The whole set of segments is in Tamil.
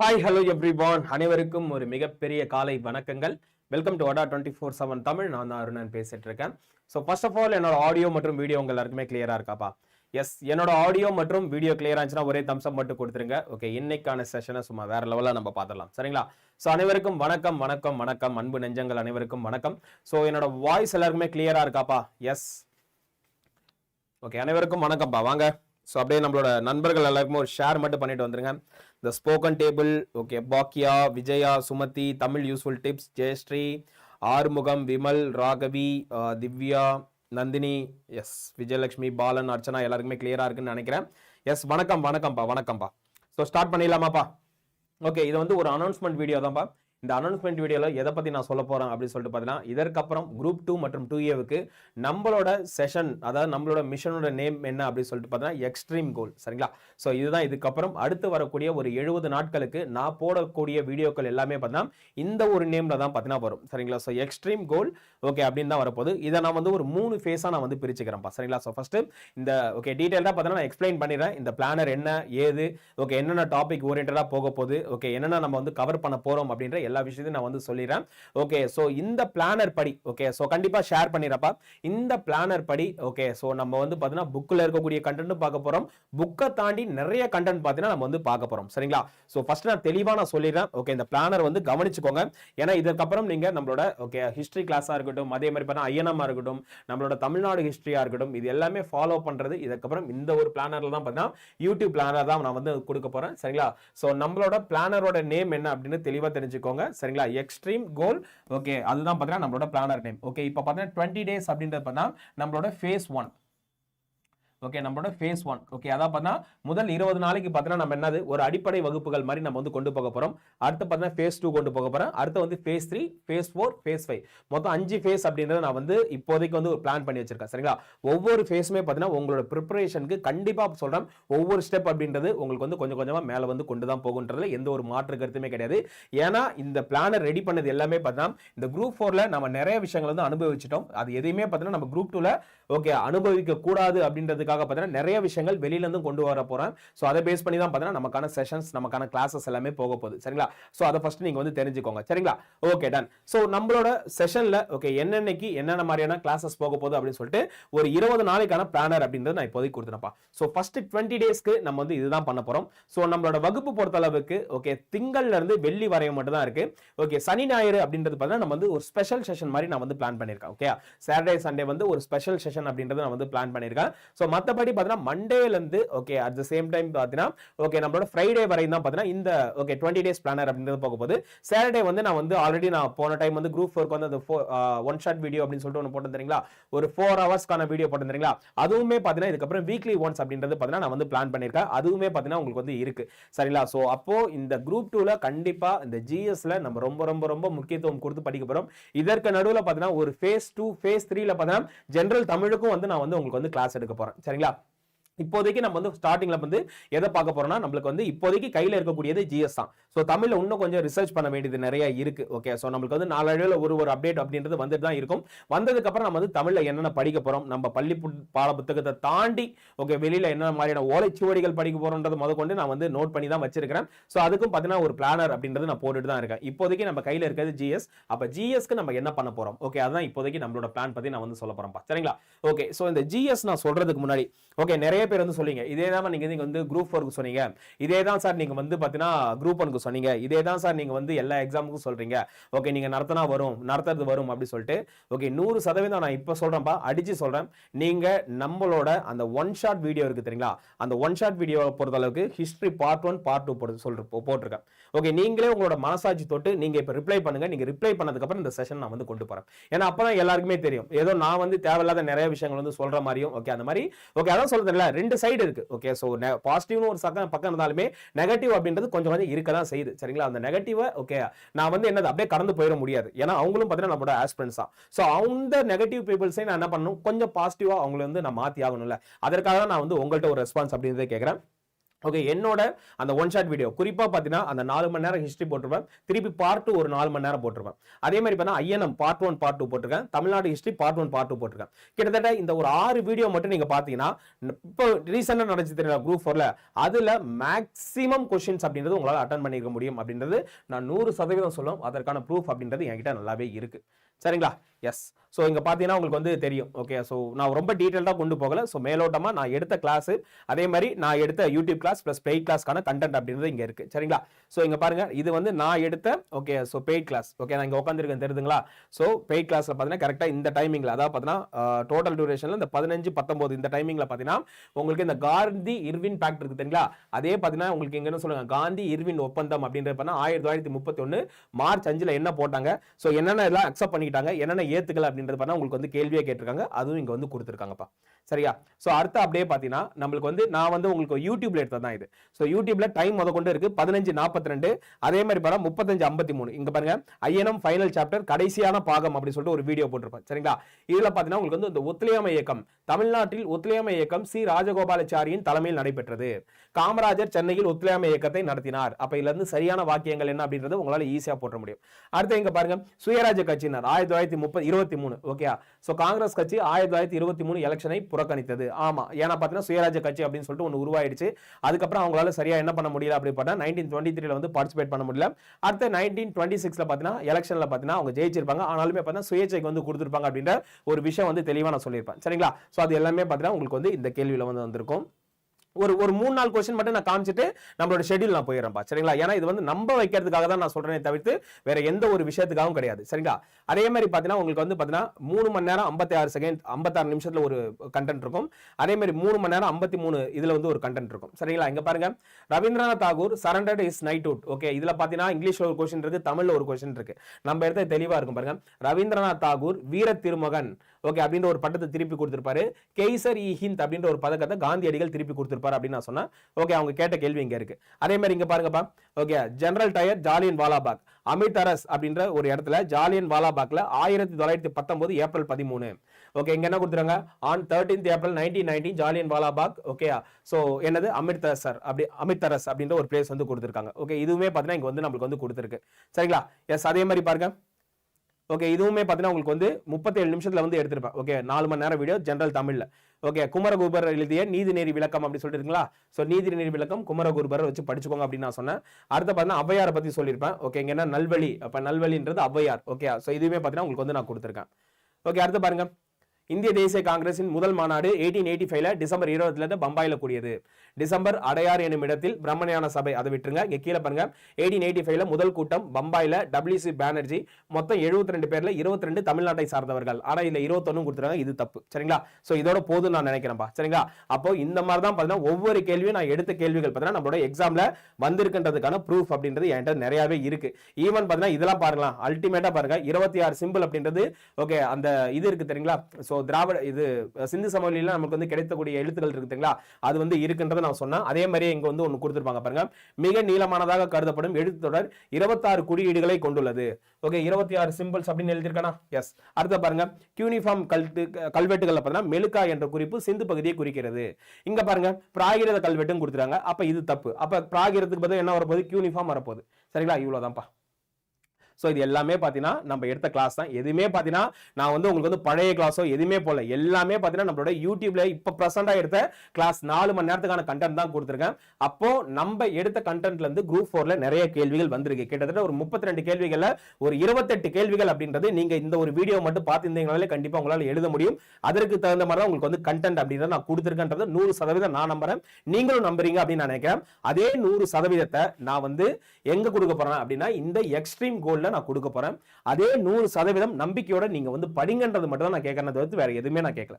ஹாய் ஹலோ எவ்ரிவான் அனைவருக்கும் ஒரு மிகப்பெரிய காலை வணக்கங்கள். Welcome to Adda twenty four seven Tamil நான் தான் அருணன் பேசிட்டு இருக்கேன் ஸோ ஃபர்ஸ்ட் ஆஃப் ஆல் என்னோட ஆடியோ மற்றும் வீடியோ உங்க எல்லாருக்குமே கிளியரா இருக்காப்பா? எஸ் என்னோட ஆடியோ மற்றும் வீடியோ கிளியர் இருந்துச்சுன்னா ஒரே தம்சம் மட்டும் கொடுத்துருங்க. ஓகே இன்னைக்கான செஷனை சும்மா வேற லெவலில் நம்ம பார்த்துடலாம். சரிங்களா? ஸோ அனைவருக்கும் வணக்கம் வணக்கம் வணக்கம். அன்பு நெஞ்சங்கள் அனைவருக்கும் வணக்கம். ஸோ என்னோட வாய்ஸ் எல்லாருக்குமே கிளியரா இருக்காப்பா? எஸ் ஓகே அனைவருக்கும் வணக்கம்ப்பா. வாங்க. ஸோ அப்படியே நம்மளோட நண்பர்கள் எல்லாருக்குமே ஒரு ஷேர் மட்டும் பண்ணிட்டு வந்துருங்க. இந்த spoken table okay Bakkiya Vijaya Sumathi Tamil useful tips Jayashree Arumugam Vimal Raghavi Divya Nandhini S Vijayalakshmi Balan Archana எல்லாருக்குமே கிளியராக இருக்குன்னு நினைக்கிறேன். எஸ் வணக்கம் வணக்கம்ப்பா வணக்கம்ப்பா. So start பண்ணிடலாமாப்பா? ஓகே இது வந்து ஒரு அனௌன்ஸ்மெண்ட் வீடியோ தான்ப்பா. இந்த அனௌன்ஸ்மெண்ட் வீடியோவில் எதை பற்றி நான் சொல்ல போகிறேன் அப்படின்னு சொல்லிட்டு பார்த்தீங்கன்னா இதற்கப்புறம் குரூப் டூ மற்றும் டூ ஏவுக்கு நம்மளோட செஷன் அதாவது நம்மளோட மிஷனோட நேம் என்ன அப்படின்னு சொல்லிட்டு பார்த்தீங்கன்னா எக்ஸ்ட்ரீம் கோல் சரிங்களா? ஸோ இதுதான் இதுக்கப்புறம் அடுத்து வரக்கூடிய ஒரு எழுபது நாட்களுக்கு நான் போடக்கூடிய வீடியோக்கள் எல்லாமே பார்த்தீங்கன்னா இந்த ஒரு நேமில் தான் பார்த்தீங்கன்னா வரும். சரிங்களா? ஸோ எக்ஸ்ட்ரீம் கோல் ஓகே அப்படின்னு தான் வரப்போகுது. இதை நான் வந்து ஒரு மூணு ஃபேஸாக நான் வந்து பிரிச்சுக்கிறேன்ப்பா. சரிங்களா? ஸோ ஃபஸ்ட்டு இந்த ஓகே டீட்டெயிலாக பார்த்தீங்கன்னா நான் எக்ஸ்பிளைன் பண்ணிடுறேன். இந்த பிளானர் என்ன ஏது ஓகே என்னென்ன டாபிக் ஓரியன்டாக போக போகுது ஓகே என்னென்ன நம்ம வந்து கவர் பண்ண போகிறோம் அப்படின்ற எல்லா விஷயத்தையும் நான் வந்து சொல்லிடுறேன். ஓகே ஸோ இந்த பிளானர் படி ஓகே ஸோ கண்டிப்பாக ஷேர் பண்ணிடுறப்பா. இந்த பிளானர் படி ஓகே ஸோ நம்ம வந்து பார்த்தீங்கன்னா புக்கில் இருக்கக்கூடிய கண்டென்ட்டும் பார்க்க போகிறோம் புக்கை தாண்டி நிறைய கண்டென்ட் பார்த்தீங்கன்னா நம்ம வந்து பார்க்க போகிறோம் சரிங்களா? ஸோ ஃபர்ஸ்ட் நான் தெளிவாக நான் சொல்லிடுறேன். ஓகே இந்த பிளானர் வந்து கவனிச்சுக்கோங்க. ஏன்னா இதுக்கப்புறம் நீங்கள் நம்மளோட ஓகே ஹிஸ்ட்ரி கிளாஸாக இருக்கட்டும் அதே மாதிரி பார்த்தா ஐஎன்எம்மாக இருக்கட்டும் நம்மளோட தமிழ்நாடு ஹிஸ்ட்ரியாக இருக்கட்டும் இது எல்லாமே ஃபாலோ பண்ணுறது இதுக்கப்புறம் இந்த ஒரு பிளானரில் தான் பார்த்தீங்கன்னா யூடியூப் பிளானர் தான் நான் வந்து கொடுக்க போகிறேன் சரிங்களா? ஸோ நம்மளோட பிளானரோட நேம் என்ன அப்படின்னு தெளிவாக தெரிஞ்சுக்கோங்க. சரிங்களா? எக்ஸ்ட்ரீம் கோல் ஓகே அதுதான் பார்த்தீங்கன்னா நம்மளோட பிளானர் நேம் ஓகே இப்போ பார்த்தீங்கன்னா டுவெண்ட்டி டேஸ் அப்படின்றது பார்த்தீங்கன்னா நம்மளோட ஃபேஸ் ஒன் ஓகே நம்மளோட ஃபேஸ் ஒன் ஓகே அதான் பார்த்தீங்கன்னா முதல் இருபது நாளைக்கு பார்த்தீங்கன்னா நம்ம என்னது? ஒரு அடிப்படை வகுப்புகள் மாதிரி நம்ம வந்து கொண்டு போக போகிறோம் அடுத்து பார்த்தீங்கன்னா ஃபேஸ் டூ கொண்டு போக போகிறோம் அடுத்து வந்து phase three phase four phase five மொத்தம் அஞ்சு ஃபேஸ் அப்படின்றத நான் வந்து இப்போதைக்கு வந்து ஒரு பிளான் பண்ணி வச்சிருக்கேன். சரிங்களா? ஒவ்வொரு ஃபேஸுமே பார்த்தீங்கன்னா உங்களோட ப்ரிப்பரேஷனுக்கு கண்டிப்பாக சொல்கிறேன் ஒவ்வொரு ஸ்டெப் அப்படின்றது உங்களுக்கு வந்து கொஞ்சம் கொஞ்சமாக மேலே வந்து கொண்டு தான் போகுன்றதுல எந்த ஒரு மாற்று கருத்துமே கிடையாது. ஏன்னா இந்த பிளானை ரெடி பண்ணது எல்லாமே பார்த்தீங்கன்னா இந்த குரூப் ஃபோரில் நம்ம நிறைய விஷயங்கள் வந்து அனுபவிச்சிட்டோம். அது எதையுமே பார்த்தீங்கன்னா நம்ம குரூப் டூவில் ஓகே அனுபவிக்க கூடாது அப்படின்றதுக்காக பார்த்தீங்கன்னா நிறைய விஷயங்கள் வெளியிலேருந்து கொண்டு வர போகிறேன் ஸோ அதை பேஸ் பண்ணி தான் பார்த்தீங்கன்னா நமக்கான செஷன்ஸ் நமக்கான கிளாஸஸ் எல்லாமே போக போகுது. சரிங்களா? ஸோ அதை ஃபர்ஸ்ட் நீங்கள் வந்து தெரிஞ்சுக்கோங்க. சரிங்களா? ஓகே டன் ஸோ நம்மளோட செஷனில் ஓகே என்னென்னைக்கு என்னென்ன மாதிரியான கிளாஸஸ் போக போகுது அப்படின்னு சொல்லிட்டு ஒரு இருபது நாளைக்கான பிளானர் அப்படின்றது நான் இப்போதைக்கு கொடுத்துனப்பா ஸோ ஃபர்ஸ்ட் டுவெண்ட்டி டேஸ்க்கு நம்ம வந்து இதுதான் பண்ண போகிறோம் ஸோ நம்மளோட வகுப்பு பொறுத்த அளவுக்கு ஓகே திங்கள்லேருந்து வெள்ளி வரையும் மட்டும் தான் இருக்குது ஓகே சனி ஞாயிறு அப்படின்றது பார்த்தீங்கன்னா நம்ம வந்து ஒரு ஸ்பெஷல் செஷன் மாதிரி நான் வந்து பிளான் பண்ணியிருக்கேன். ஓகே சாட்டர்டே சண்டே வந்து ஒரு ஸ்பெஷல் செஷன் அப்படின்றது நான் வந்து பிளான் பண்ணியிருக்கேன். ஸோ மற்றபடி பார்த்தீங்கன்னா மண்டேலேருந்து okay at the same time பார்த்தீங்கன்னா ஓகே நம்மளோட ஃப்ரைடே வரையும் தான் பார்த்தீங்கன்னா இந்த ஓகே டுவெண்ட்டி டேஸ் பிளானர் அப்படின்றது போகும்போது சாட்டர்டே வந்து நான் வந்து ஆல்ரெடி நான் போன டைம் வந்து குரூப் ஃபோருக்கு வந்து அந்த ஒன் ஷாட் வீடியோ அப்படின்னு சொல்லிட்டு ஒன்று போட்டு தரீங்களா ஒரு ஃபோர் ஹவர்ஸ்க்கான வீடியோ போட்டு தரீங்களா அதுவுமே பார்த்தீங்கன்னா இதுக்கப்புறம் வீக்லி ஒன்ஸ் அப்படின்றது பார்த்தீங்கன்னா நான் வந்து பிளான் பண்ணியிருக்கேன். அதுவுமே பார்த்தீங்கன்னா உங்களுக்கு வந்து இருக்கு. சரிங்களா? ஸோ அப்போ இந்த குரூப் டூவில் கண்டிப்பாக இந்த ஜிஎஸ்ல நம்ம ரொம்ப ரொம்ப ரொம்ப முக்கியத்துவம் கொடுத்து படிக்க போகிறோம் இதற்கு நடுவில் பார்த்தீங்கன்னா ஒரு ஃபேஸ் டூ ஃபேஸ் த்ரீல பார்த்தீங்கன்னா ஜென்ரல் தமிழ் தமிழுக்கும் வந்து நான் வந்து உங்களுக்கு வந்து கிளாஸ் எடுக்க போகிறேன் சரிங்களா? இப்போதைக்கு நம்ம வந்து ஸ்டார்டிங்ல வந்து எதை பார்க்க போறோம்னா நம்மளுக்கு வந்து இப்போதைக்கு கையில இருக்கக்கூடியது ஜிஎஸ் தான். ஸோ தமிழ்ல இன்னும் கொஞ்சம் ரிசர்ச் பண்ண வேண்டியது நிறைய இருக்கு. ஓகே ஸோ நம்மளுக்கு வந்து நாளடைவில் ஒரு ஒரு அப்டேட் அப்படின்றது வந்துட்டு தான் இருக்கும். வந்ததுக்கு அப்புறம் நம்ம வந்து தமிழ்ல என்னென்ன படிக்க போறோம் நம்ம பள்ளி பாட புத்தகத்தை தாண்டி ஓகே வெளியில என்ன மாதிரியான ஓலைச்சுவடிகள் படிக்க போறோம்ன்றது முத கொண்டு நான் வந்து நோட் பண்ணி தான் வச்சிருக்கிறேன். ஸோ அதுக்கும் பார்த்தீங்கன்னா ஒரு பிளானர் அப்படின்றது நான் போட்டுட்டு தான் இருக்கேன். இப்போதைக்கு நம்ம கையில இருக்கிறது ஜிஎஸ் அப்ப ஜிஎஸ்க்கு நம்ம என்ன பண்ண போறோம்? ஓகே அதான் இப்போதைக்கு நம்மளோட பிளான் பத்தி நான் வந்து சொல்ல போறேன் சரிங்களா? ஓகே ஸோ இந்த ஜிஎஸ் நான் சொல்றதுக்கு முன்னாடி ஓகே நிறைய பேர் வந்து சொல்லிங்க இதே தான் நீங்கள் நீங்கள் வந்து குரூப் ஃபோருக்கு சொன்னீங்க. இதே தான் சார் நீங்கள் வந்து பார்த்தீங்கன்னா குரூப் ஒனுக்கு சொன்னீங்க. இதே தான் சார் நீங்கள் வந்து எல்லா எக்ஸாமுக்கும் சொல்கிறீங்க ஓகே நீங்கள் நடத்தினா வரும் நடத்துறது வரும் அப்படி சொல்லிட்டு. ஓகே நூறு சதவீதம் நான் இப்போ சொல்கிறேன்ப்பா அடித்து சொல்கிறேன் நீங்கள் நம்மளோட அந்த ஒன் ஷாட் வீடியோ இருக்குது தெரியுங்களா? அந்த ஒன் ஷாட் வீடியோ பொறுத்தளவுக்கு history part one part two போட்டு சொல்ற போட்டிருக்கேன். ஓகே நீங்களே உங்களோட மனசாட்சி தொட்டு நீங்கள் இப்போ ரிப்ளை பண்ணுங்கள் நீங்கள் ரிப்ளை பண்ணதுக்கப்புறம் இந்த செஷன் நான் வந்து கொண்டு போகிறேன் ஏன்னா அப்போ தான் எல்லாருக்குமே தெரியும். ஏதோ நான் வந்து தேவையில்லாத நிறைய விஷயங்கள் வந்து சொல்கிற மாதிரியும் ஓகே அந்த மாதிரி. ஓகே அதான் சொல்றதுல ரெண்டு சைடு இருக்கு. ஓகே ஸோ பாசிட்டிவ்னு ஒரு சக்கம் பக்கம் இருந்தாலுமே நெகட்டிவ் அப்படின்றது கொஞ்சம் கொஞ்சம் இருக்க தான் செய்யுது. சரிங்களா? அந்த நெகட்டிவை ஓகே நான் வந்து என்னது அப்படியே கடந்து போயிட முடியாது. ஏன்னா அவங்களும் பார்த்தீங்கன்னா நம்மளோட ஆஸ்பிரன்ஸ் தான். ஸோ அந்த நெகட்டிவ் பீப்புள்ஸை நான் என்ன பண்ணணும்? கொஞ்சம் பாசிட்டிவாக அவங்கள வந்து நான் மாற்றி ஆகணும்ல. அதற்காக தான் நான் வந்து உங்கள்கிட்ட ஒரு ரெஸ்பான்ஸ் அப்படின்றத கேட்குறேன் ஓகே என்னோட அந்த ஒன் ஷாட் வீடியோ குறிப்பாக பார்த்தீங்கன்னா அந்த நாலு மணி நேரம் ஹிஸ்ட்ரி போட்டிருப்பேன். திருப்பி பார்ட் டூ ஒரு நாலு மணி நேரம் போட்டிருப்பேன். அதே மாதிரி பார்த்தா INM part one part two போட்டிருக்கேன். Tamil Nadu history part one part two போட்டிருக்கேன். கிட்டத்தட்ட இந்த ஒரு ஆறு வீடியோ மட்டும் நீங்கள் பார்த்தீங்கன்னா இப்போ ரீசெண்டாக நடந்துச்சு தெரியல குரூப் ஃபோரில் அதில் மேக்ஸிமம் கொஷின்ஸ் அப்படின்றது உங்களால் அட்டன் பண்ணியிருக்க முடியும். அப்படின்றது நான் நூறு சதவீதம் சொல்லும். அதற்கான ப்ரூஃப் அப்படின்றது என்கிட்ட நல்லாவே இருக்குது சரிங்களா? எஸ் ஸோ இங்கே பார்த்தீங்கன்னா உங்களுக்கு வந்து தெரியும். ஓகே ஸோ நான் ரொம்ப டீட்டெயில்டாக கொண்டு போகல. ஸோ மேலோட்டமாக நான் எடுத்த கிளாஸு அதே மாதிரி நான் எடுத்த யூடியூப் கிளாஸ் ப்ளஸ் பெய்ட் கிளாஸ்க்கான கண்டென்ட் அப்படின்றது இங்கே இருக்குது சரிங்களா? ஸோ இங்கே பாருங்கள் இது வந்து நான் எடுத்த okay so paid class okay நான் இங்கே உட்காந்துருக்கேன் தெரியுதுங்களா? ஸோ பெய்ட் கிளாஸில் பார்த்தீங்கன்னா கரெக்டாக இந்த டைமிங்கில் அதாவது பார்த்தீங்கன்னா டோட்டல் டியூரேஷனில் இந்த பதினஞ்சு பத்தொம்போது இந்த டைமிங்கில் பார்த்தீங்கன்னா உங்களுக்கு இந்த காந்தி இர்வின் பேக்ட் இருக்குது தெரியுங்களா? அதே பார்த்தீங்கன்னா உங்களுக்கு இங்கே என்ன சொல்லுங்கள் காந்தி இர்வின் ஒப்பந்தம் அப்படின்றது பார்த்தா ஆயிரத்தி தொள்ளாயிரத்தி முப்பத்தி ஒன்று மார்ச் அஞ்சில் என்ன போட்டாங்க? ஸோ என்னென்ன எல்லாம் அக்செப்ட் பண்ணிக்கிட்டாங்க. என்னென்ன ஏத்துக்கல அப்படின்றது பார்த்தா உங்களுக்கு வந்து கேள்வியே கேட்டிருக்காங்க. அதுவும் இங்கே வந்து கொடுத்துருக்காங்கப்பா. சரியா? ஸோ அடுத்த அப்படியே பார்த்தீங்கன்னா நம்மளுக்கு வந்து நான் வந்து உங்களுக்கு யூடியூப்ல எடுத்தது தான் இது. ஸோ யூடியூப்ல டைம் முத கொண்டு இருக்கு பதினஞ்சு நாற்பத்தி ரெண்டு அதே மாதிரி பாருங்க முப்பத்தஞ்சு ஐம்பத்தி மூணு இங்க பாருங்க ஐஎன்எம் ஃபைனல் சாப்டர் கடைசியான பாகம் அப்படின்னு சொல்லிட்டு ஒரு வீடியோ போட்டிருப்பேன். சரிங்களா? இதுல பார்த்தீங்கன்னா உங்களுக்கு வந்து இந்த ஒத்துழையாமை இயக்கம் தமிழ்நாட்டில் ஒத்துழையாமை இயக்கம் சி. ராஜகோபாலாச்சாரியின் தலைமையில் நடைபெற்றது. காமராஜர் சென்னையில் ஒத்துழையாமை இயக்கத்தை நடத்தினார். அப்ப இதுல இருந்து சரியான வாக்கியங்கள் என்ன அப்படின்றது உங்களால ஈஸியா போட்ட முடியும். அடுத்து இங்க பாருங்க சுயராஜ்ய கட்சியினர் ஆயிரத்தி தொள்ளாயிரத்தி முப்பது இருபத்தி மூணு ஓகே ஸோ காங்கிரஸ் கட்சி ஆயிரத்தி தொள்ளாயிரத்தி இருபத்தி மூணு எலெக்ஷனை புறக்கணித்தது. ஆமா. ஏன்னா பார்த்தீங்கன்னா சுயராஜ்ய கட்சி அப்படின்னு சொல்லிட்டு ஒன்று உருவாயிடுச்சு. அதுக்கப்புறம் அவங்களால சரியாக என்ன பண்ண முடியல அப்படி பார்த்தா நைன்டீன் டுவெண்ட்டி த்ரீல வந்து பார்ட்டிசிபேட் பண்ண முடியல. அடுத்த நைன்டீன் டுவெண்ட்டி சிக்ஸில் பார்த்தீங்கன்னா எலெக்ஷனில் பார்த்தீங்கன்னா அவங்க ஜெயிச்சிருப்பாங்க. ஆனாலுமே பார்த்தீங்கன்னா சுயேட்சைக்கு வந்து கொடுத்துருப்பாங்க அப்படின்ற ஒரு விஷயம் வந்து தெளிவாக நான் சொல்லியிருப்பேன். சரிங்களா? ஸோ அது எல்லாமே பார்த்தீங்கன்னா உங்களுக்கு வந்து இந்த கேள்வியில் வந்து வந்திருக்கும். ஒரு ஒரு மூணு நாள் கொஸ்டின் மட்டும் நான் காமிச்சிட்டு நம்மளோட ஷெட்யூல் நான் போயிடுறேன்ப்பா. சரிங்களா? ஏன்னா இது வந்து நம்ப வைக்கிறதுக்காக தான் நான் சொல்கிறேனே தவிர்த்து வேற எந்த ஒரு விஷயத்துக்காகவும் கிடையாது. சரிங்களா? அதே மாதிரி பார்த்தீங்கன்னா உங்களுக்கு வந்து பார்த்தீங்கன்னா மூணு மணி நேரம் ஐம்பத்தி ஆறு செகண்ட் ஐம்பத்தாறு நிமிஷத்தில் ஒரு கண்டென்ட் இருக்கும். அதே மாதிரி மூணு மணி நேரம் ஐம்பத்தி மூணு இதில் வந்து ஒரு கண்டென்ட் இருக்கும். சரிங்களா? இங்கே பாருங்க. Rabindranath Tagore surrendered his knighthood okay இதில் பார்த்தீங்கன்னா இங்கிலீஷில் ஒரு கொஸ்டின் இருக்கு தமிழில் ஒரு கொஸ்டின் இருக்கு. நம்ம எடுத்து தெளிவாக இருக்கும் பாருங்க. ரவீந்திரநாத் தாகூர் வீர திருமகன். ஓகே அப்படின்ற ஒரு பட்டத்தை திருப்பி கொடுத்துருப்பாரு. கெய்சர் இ ஹிந்த் அப்படின்ற ஒரு பதக்கத்தை காந்தியடிகள் திருப்பி கொடுத்துருப்பாரு அப்படின்னு நான் சொன்னேன். ஓகே அவங்க கேட்ட கேள்வி இங்கே இருக்கு. அதே மாதிரி இங்கே பாருங்கப்பா. Okay general Dyer Jallian Walabagh Amit அரஸ் அப்படின்ற ஒரு இடத்துல ஜாலியன் வாலாபாக்ல ஆயிரத்தி தொள்ளாயிரத்தி பத்தொன்பது ஏப்ரல் பதிமூணு. ஓகே இங்க என்ன கொடுத்துருங்க on thirteenth April nineteen nineteen Jallian Walabagh okay so என்னது? அமிர்தசர் அப்படி அமிர்தரஸ் அப்படின்ற ஒரு பிளேஸ் வந்து கொடுத்துருக்காங்க. ஓகே இதுவுமே பார்த்தீங்கன்னா இங்கே வந்து நம்மளுக்கு வந்து கொடுத்துருக்கு. சரிங்களா? எஸ் அதே மாதிரி பாருங்க. ஓகே இதுவுமே பார்த்தீங்கன்னா உங்களுக்கு வந்து முப்பத்தேழு நிமிஷத்துல வந்து எடுத்திருப்பேன். ஓகே நாலு மணி நேரம் வீடியோ ஜென்ரல் தமிழ்ல. ஓகே குமரகுபர் எழுதிய நீதிநெறி விளக்கம் அப்படி சொல்லிட்டு இருக்கீங்களா ஸோ நீதிநெறி விளக்கம் குமரகுபர் வச்சு படிச்சுக்கோங்க அப்படின்னு நான் சொன்னேன். அடுத்து பார்த்தீங்கன்னா ஔவையாரை பத்தி சொல்லியிருப்பேன். ஓகே இங்கே என்ன? நல்வழி. அப்ப நல்வழின்றது ஔவையார். ஓகே ஸோ இதுவுமே பார்த்தீங்கன்னா உங்களுக்கு வந்து நான் கொடுத்துருக்கேன். ஓகே அடுத்து பாருங்க. இந்திய தேசிய காங்கிரசின் முதல் மாநாடு எயிட்டீன் எயிட்டி ஃபைவ்ல டிசம்பர் இருபதுல இருந்து பம்பாயில கூடியது. டிசம்பர் அடையார் எனும் இடத்தில் பிரம்மஞான சபை அதை விட்டுருங்க. இங்கே கீழே பாருங்க. எயிட்டீன் எயிட்டி ஃபைவ்ல முதல் கூட்டம் பம்பாயில் டபிள்யூசி பானர்ஜி மொத்தம் 72 ரெண்டு பேர்ல 22 ரெண்டு தமிழ்நாட்டை சார்ந்தவர்கள். ஆனால் இதில் இருபத்தொன்னு கொடுத்துருக்காங்க. இது தப்பு. சரிங்களா? ஸோ இதோட போதும் நான் நினைக்கிறேன்ப்பா சரிங்களா? அப்போ இந்த மாதிரி தான் பார்த்தீங்கன்னா ஒவ்வொரு கேள்வியும் நான் எடுத்த கேள்விகள் பார்த்தீங்கன்னா நம்மளோட எக்ஸாமில் வந்திருக்கின்றதுக்கான ப்ரூஃப் அப்படின்றது என்கிட்ட நிறையாவே இருக்கு. ஈவன் பார்த்தீங்கன்னா இதெல்லாம் பாருங்களா அல்டிமேட்டாக பாருங்க. இருபத்தி ஆறு சிம்பிள் அப்படின்றது ஓகே அந்த இது இருக்கு தெரியுங்களா? ஸோ திராவிட இது சிந்து சமவெளியில நமக்கு வந்து கிடைத்தக்கூடிய எழுத்துக்கள் இருக்கு தெரியுங்களா? அது வந்து இருக்குன்றது நான் சொன்னேன். அதே மாதிரியே இங்க வந்து ஒன்று கொடுத்துருப்பாங்க பாருங்க. மிக நீளமானதாக கருதப்படும் எழுத்து தொடர் இருபத்தாறு குறியீடுகளை கொண்டுள்ளது. ஓகே இருபத்தி ஆறு சிம்பிள்ஸ் அப்படின்னு எழுதியிருக்கானா? எஸ் அடுத்த பாருங்க. கியூனிஃபார்ம் கல்ட்டு கல்வெட்டுகள் பார்த்தீங்கன்னா மெலுக்கா என்ற குறிப்பு சிந்து பகுதியை குறிக்கிறது. இங்க பாருங்க பிராகிரத கல்வெட்டும் கொடுத்துருக்காங்க. அப்ப இது தப்பு. அப்ப பிராகிரத்துக்கு பதில் என்ன வரப்போகுது? கியூனிஃபார்ம் வரப்போகுது. சரிங்களா? இவ்வளவுதான்ப்பா. ஸோ இது எல்லாமே பார்த்தீங்கன்னா நம்ம எடுத்த கிளாஸ் தான். எதுவுமே பார்த்தீங்கன்னா நான் வந்து உங்களுக்கு வந்து பழைய கிளாஸோ எதுவுமே போல எல்லாமே பார்த்தீங்கன்னா நம்மளோட யூடியூப்ல இப்போ ப்ரெசென்ட்டாக எடுத்த கிளாஸ் நாலு மணி நேரத்துக்கான கண்டென்ட் தான் கொடுத்துருக்கேன். அப்போ நம்ம எடுத்த கண்டென்ட்ல இருந்து குரூப் ஃபோர்ல நிறைய கேள்விகள் வந்திருக்கு. கிட்டத்தட்ட ஒரு முப்பத்தி ரெண்டு கேள்விகள்ல ஒரு இருபத்தெட்டு கேள்விகள் அப்படின்றது நீங்க இந்த ஒரு வீடியோ மட்டும் பார்த்துருந்தீங்கனாலே கண்டிப்பாக உங்களால் எழுத முடியும். அதற்கு தகுந்த மாதிரி தான் உங்களுக்கு வந்து கண்டென்ட் அப்படின்றத நான் கொடுத்துருக்கேன்றது நூறு சதவீதம் நான் நம்புறேன். நீங்களும் நம்புறீங்க அப்படின்னு நான் நினைக்கிறேன். அதே நூறு சதவீதத்தை நான் வந்து எங்க கொடுக்க போறேன் அப்படின்னா இந்த எக்ஸ்ட்ரீம் கோல்ல நான் கொடுக்க போறேன். அதே நூறு சதவீதம் நம்பிக்கையோட நீங்க வந்து படிங்கன்றது மட்டும் தான் நான் கேட்குறேன் தவிர்த்து வேற எதுவுமே நான் கேட்கல.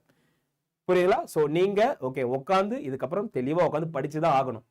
புரியுதுங்களா? சோ நீங்க ஓகே உட்காந்து இதுக்கப்புறம் தெளிவா உட்காந்து படிச்சு தான் ஆகணும்.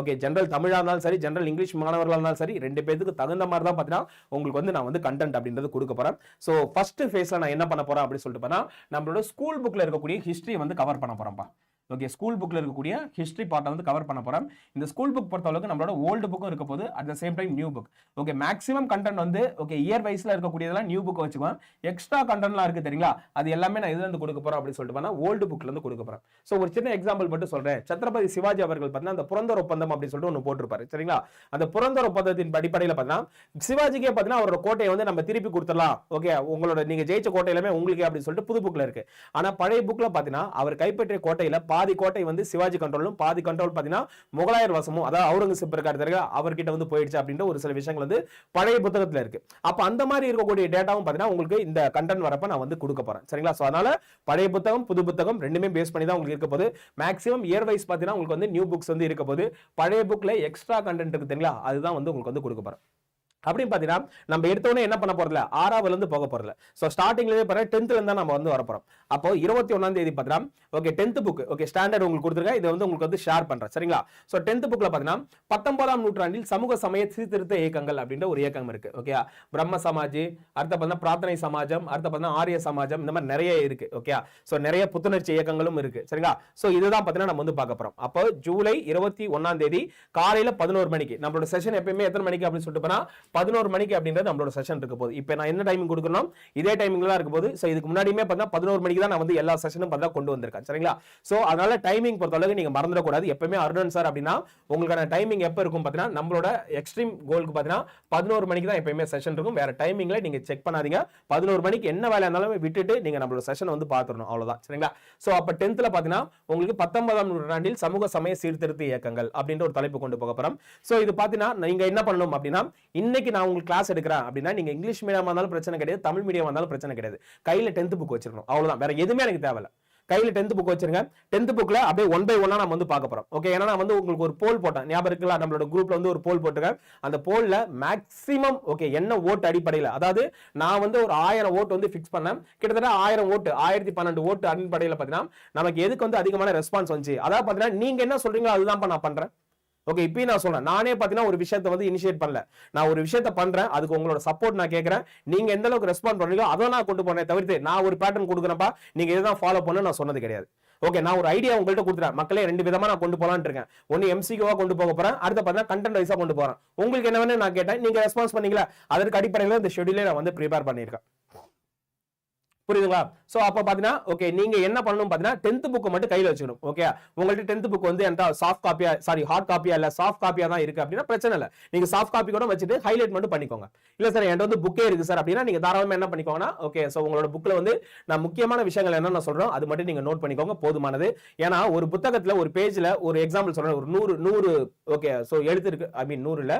ஓகே ஜென்ரல் தமிழா இருந்தாலும் சரி ஜென்ரல் இங்கிலீஷ் மாணவர்களா இருந்தாலும் சரி ரெண்டு பேருக்கு தகுந்த மாதிரி தான் பார்த்தீங்கன்னா உங்களுக்கு வந்து நான் வந்து கண்டென்ட் அப்படின்றது கொடுக்க போறேன். ஸோ ஃபஸ்ட்டு ஃபேஸ்ல நான் என்ன பண்ண போறேன் அப்படின்னு சொல்லிட்டு போனால் நம்மளோட ஸ்கூல் புக்ல இருக்கக்கூடிய ஹிஸ்ட்ரி வந்து கவர் பண்ண போறேன்ப்பா ஓகே ஸ்கூல் புக்கில் இருக்கக்கூடிய ஹிஸ்ட்ரி பார்ட்டை வந்து கவர் பண்ண போகிறோம் இந்த ஸ்கூல் புக் பொறுத்தளவுக்கு நம்மளோட ஓல்டு புக்கும் இருக்க போது at the same time new book okay maximum content வந்து ஓகே இயர் வைஸில் இருக்கக்கூடியதெல்லாம் நியூ புக்கை வச்சுக்குவேன் எக்ஸ்ட்ரா கண்டென்ட்லாம் இருக்குது தெரியுங்களா? அது எல்லாமே நான் இதுலேருந்து கொடுக்க போகிறோம் அப்படின்னு சொல்லிட்டு பண்ணால் ஓல்டு புக்லேருந்து கொடுக்க போகிறேன் ஸோ ஒரு சின்ன எக்ஸாம்பிள் மட்டும் சொல்கிறேன் சத்ரபதி சிவாஜி அவர்கள் பார்த்தீங்கன்னா அந்த புரந்தர் ஒப்பந்தம் அப்படின்னு சொல்லிட்டு ஒன்று போட்டிருப்பாரு. சரிங்களா? அந்த புரந்தர் ஒப்பந்தத்தின் அடிப்படையில் பார்த்தீங்கன்னா சிவாஜிக்கே பார்த்தீங்கன்னா அவரோட கோட்டையை வந்து நம்ம திருப்பி கொடுத்துடலாம். ஓகே உங்களோட நீங்க ஜெயிச்ச கோட்டை எல்லாமே உங்களுக்கு அப்படின்னு சொல்லிட்டு புது புக்கில் இருக்கு. ஆனால் பழைய புக்கில் பார்த்தீங்கன்னா அவர் கைப்பற்றிய கோட்டையில் பா பாதி கோட்டை வந்து சிவாஜி கண்ட்ரோலும் பாதி கண்ட்ரோல் பார்த்தீங்கன்னா முகலாயர் வசமும் அதாவது அவுரங்கசீப் இருக்காரு அவர்கிட்ட வந்து போயிடுச்சு அப்படின்ற ஒரு சில விஷயங்கள் வந்து பழைய புத்தகத்தில் இருக்கு. அப்போ அந்த மாதிரி இருக்கக்கூடிய டேட்டாவும் பார்த்தீங்கன்னா உங்களுக்கு இந்த கண்டென்ட் வரப்ப நான் வந்து கொடுக்க போறேன். சரிங்களா? ஸோ அதனால பழைய புத்தகம் புது புத்தகம் ரெண்டுமே பேஸ் பண்ணி தான் உங்களுக்கு இருக்க போது மேக்ஸிமம் இயர் வைஸ் பார்த்தீங்கன்னா உங்களுக்கு வந்து நியூ புக்ஸ் வந்து இருக்க போது பழைய புக்கில் எக்ஸ்ட்ரா கண்டென்ட் இருக்கு தெரியுங்களா? அதுதான் வந்து உங்களுக்கு வந்து கொடுக்க போறேன். அப்படின்னு பார்த்தீங்கன்னா நம்ம எடுத்தோடனே என்ன பண்ண போறதில்ல? ஆறாவதுலேருந்து போக போறதில்ல. ஸோ ஸ்டார்டிங்லேயே பாருங்க டென்த்லேருந்து தான் நம்ம வந்து வரப்போகிறோம் அப்போ இருபத்தி ஒன்றாம் தேதி பார்த்தீங்கன்னா okay tenth book okay standard உங்களுக்கு கொடுத்துருக்கேன். இதை வந்து உங்களுக்கு வந்து ஷேர் பண்ணுறேன் சரிங்களா? ஸோ டென்த் புக்கில் பார்த்தீங்கன்னா பத்தொன்பதாம் நூற்றாண்டில் சமூக சமய சீர்திருத்த இயக்கங்கள் அப்படின்ற ஒரு இயக்கம் இருக்கு ஓகே பிரம்ம சமாஜ் அடுத்த பார்த்தா பிரார்த்தனை சமாஜம் அடுத்த பார்த்தா ஆரிய சமாஜம் இந்த மாதிரி நிறைய இருக்கு ஓகே ஸோ நிறைய புத்துணர்ச்சி இயக்கங்களும் இருக்கு சரிங்களா? ஸோ இதுதான் பார்த்தீங்கன்னா நம்ம வந்து பார்க்க போறோம். அப்போ ஜூலை இருபத்தி ஒன்னாம் தேதி காலையில் பதினோரு மணிக்கு நம்மளோட செஷன் எப்பயுமே எத்தனை மணிக்கு அப்படின்னு சொல்லிட்டு போனால் பதினோரு மணிக்கு அப்படின்றது நம்மளோட செஷன் இருக்க போகுது. இப்போ நான் என்ன டைமிங் கொடுக்கணும்? இதே டைமிங்ல தான் இருக்க போது ஸோ இதுக்கு முன்னாடியுமே பார்த்தா பதினோரு மணிக்கு தான் நான் வந்து எல்லா செஷனும் பார்த்தா கொண்டு வந்திருக்கேன். சரிங்களா? ஸோ அதனால டைமிங் பொறுத்தளவுக்கு நீங்கள் மறந்துடக்கூடாது. எப்பவுமே அருணன் சார் அப்படின்னா உங்களுக்கான டைமிங் எப்போ இருக்கும் பார்த்தீங்கன்னா நம்மளோட எக்ஸ்ட்ரீம் கோலுக்கு பார்த்தீங்கன்னா பதினோரு மணிக்கு தான் எப்பயுமே செஷன் இருக்கும். வேற டைமிங்ல நீங்க செக் பண்ணாதீங்க. பதினோரு மணிக்கு என்ன வேலை இருந்தாலும் விட்டுட்டு நீங்க நம்மளோட செஷன் வந்து பார்த்துடணும். அவ்வளவுதான். சரிங்களா? ஸோ அப்போ டென்த்தில் பார்த்தீங்கன்னா உங்களுக்கு பத்தொன்பதாம் நூற்றாண்டில் சமூக சமய சீர்திருத்த இயக்கங்கள் அப்படின்ற ஒரு தலைப்பு கொண்டு போக போகிறோம் ஸோ இது பார்த்தீங்கன்னா நீங்க என்ன பண்ணணும் அப்படின்னா இன்னைக்கு நான் உங்களுக்கு கிளாஸ் எடுக்கிறேன் அப்படின்னா நீங்க இங்கிலீஷ் மீடியமாக இருந்தாலும் பிரச்சனை கிடையாது தமிழ் மீடியம் இருந்தாலும் பிரச்சனை கிடையாது. கையில் டென்த் புக் வச்சிருக்கணும். அவ்வளோதான் வேற எதுவுமே எனக்கு தேவையில்லை. கையில் டென்த் புக் வச்சிருங்க. டென்த் புக்ல அப்படியே ஒன் பை ஒன்னாக நம்ம வந்து பார்க்க போகிறோம் ஓகே ஏன்னா நான் வந்து உங்களுக்கு ஒரு போல் போட்டேன். ஞாபகம் இருக்குல்ல நம்மளோட குரூப்பில் வந்து ஒரு போல் போட்டிருக்கேன். அந்த போலில் மேக்ஸிமம் ஓகே என்ன ஓட்டு அடிப்படையில்? அதாவது நான் வந்து ஒரு ஆயிரம் ஓட்டு வந்து ஃபிக்ஸ் பண்ணேன். கிட்டத்தட்ட ஆயிரம் ஓட்டு ஆயிரத்தி பன்னெண்டு ஓட்டு அடிப்படையில் பார்த்தீங்கன்னா நமக்கு எதுக்கு வந்து அதிகமான ரெஸ்பான்ஸ் வந்துச்சு? அதாவது பார்த்தீங்கன்னா நீங்க என்ன சொல்கிறீங்களோ அதுதான் நான் பண்ணுறேன் ஓகே இப்பயும் நான் சொல்றேன். நானே பார்த்தீங்கன்னா ஒரு விஷயத்த வந்து இனிஷியேட் பண்ணல. நான் ஒரு விஷயத்த பண்றேன். அதுக்கு உங்களோட சப்போர்ட் நான் கேட்கறேன் நீங்க எந்த அளவுக்கு ரெஸ்பாண்ட் பண்றீங்களோ அதை நான் கொண்டு போனேன் தவிர்த்து நான் ஒரு பேட்டர்ன் கொடுக்குறப்பா நீங்க இதுதான் ஃபாலோ பண்ணு நான் சொன்னது கிடையாது. ஓகே நான் ஒரு ஐடியா உங்கள்கிட்ட கொடுத்துறேன். மக்களே ரெண்டு விதமா நான் கொண்டு போலான்னு இருக்கேன். ஒன்னு எம்சிக்குவா கொண்டு போக போறேன். அடுத்த பார்த்தா கண்டென்ட் வைஸா கொண்டு போறேன். உங்களுக்கு என்ன வேணும் நான் கேட்டேன். நீங்க ரெஸ்பான்ஸ் பண்ணீங்களா? அதற்கு அடிப்படையில் இந்த ஷெடியூலே நான் வந்து ப்ரிப்பேர் பண்ணியிருக்கேன். புரியுதுங்களா? சோ அப்ப பாத்தீங்கன்னா ஓகே நீங்க என்ன பண்ணணும் பாத்தீங்கன்னா டென்த் புக் மட்டும் கையில வச்சுக்கணும் ஓகே உங்கள்ட்ட டென்த் புக் வந்து என்கிட்ட சாஃப்ட் காப்பியா சாரி ஹார்ட் காப்பியா இல்ல சாஃப்ட் காப்பியா தான் இருக்கு அப்படின்னா பிரச்சனை இல்லை. நீங்க சாஃப்ட் காப்பி கூட வச்சுட்டு ஹைலைட் மட்டும் பண்ணிக்கோங்க. இல்ல சார் என்கிட்ட வந்து புக்கே இருக்கு சார் அப்படின்னா நீங்க தாராளமா என்ன பண்ணிக்கோங்கன்னா ஓகே சோ உங்களோட புக்ல வந்து நான் முக்கியமான விஷயங்கள் என்னென்ன நான் சொல்றோம் அது மட்டும் நீங்க நோட் பண்ணிக்கோங்க போதுமானது. ஏன்னா ஒரு புத்தகத்துல ஒரு பேஜ்ல ஒரு எக்ஸாம்பிள் சொல்றேன் ஒரு நூறு நூறு ஓகே சோ எழுத்து இருக்கு ஐ மீன் நூறுல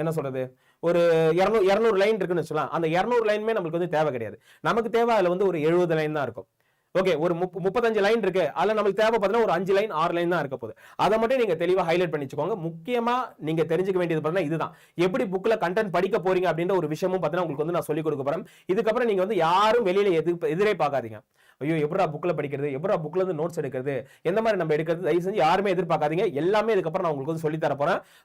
என்ன சொல்றது? ஒரு இரநூறு இரநூறு லைன் இருக்குன்னு வச்சுக்கலாம். அந்த இரநூறு லைனுமே நம்மளுக்கு வந்து தேவை கிடையாது. நமக்கு தேவை அதில் வந்து ஒரு எழுபது லைன் தான் இருக்கும். ஓகே ஒரு முப்ப- முப்பத்தஞ்சு லைன் இருக்கு. அதில் நம்மளுக்கு தேவை பார்த்தீங்கன்னா ஒரு அஞ்சு லைன் ஆறு லைன் தான் இருக்க போகுது. அதை மட்டும் நீங்கள் தெளிவாக ஹைலைட் பண்ணிச்சுக்கோங்க. முக்கியமாக நீங்கள் தெரிஞ்சுக்க வேண்டியது பார்த்தீங்கன்னா இதுதான். எப்படி புக்கில் கண்டென்ட் படிக்க போறீங்க அப்படின்ற ஒரு விஷயமும் பார்த்தீங்கன்னா உங்களுக்கு வந்து நான் சொல்லிக் கொடுக்க போறேன். இதுக்கப்புறம் நீங்கள் வந்து யாரும் வெளியில் எது எதிரே பார்க்காதீங்க. ஐயோ எப்படா புக்கில் படிக்கிறது? எப்படா புக்கில் இருந்து நோட்ஸ் எடுக்கிறது? எந்த மாதிரி நம்ம எடுக்கிறது? தயவு செஞ்சு யாருமே எதிர்பார்க்காதீங்க. எல்லாமே இதுக்கப்புறம் நான் உங்களுக்கு வந்து சொல்லி தர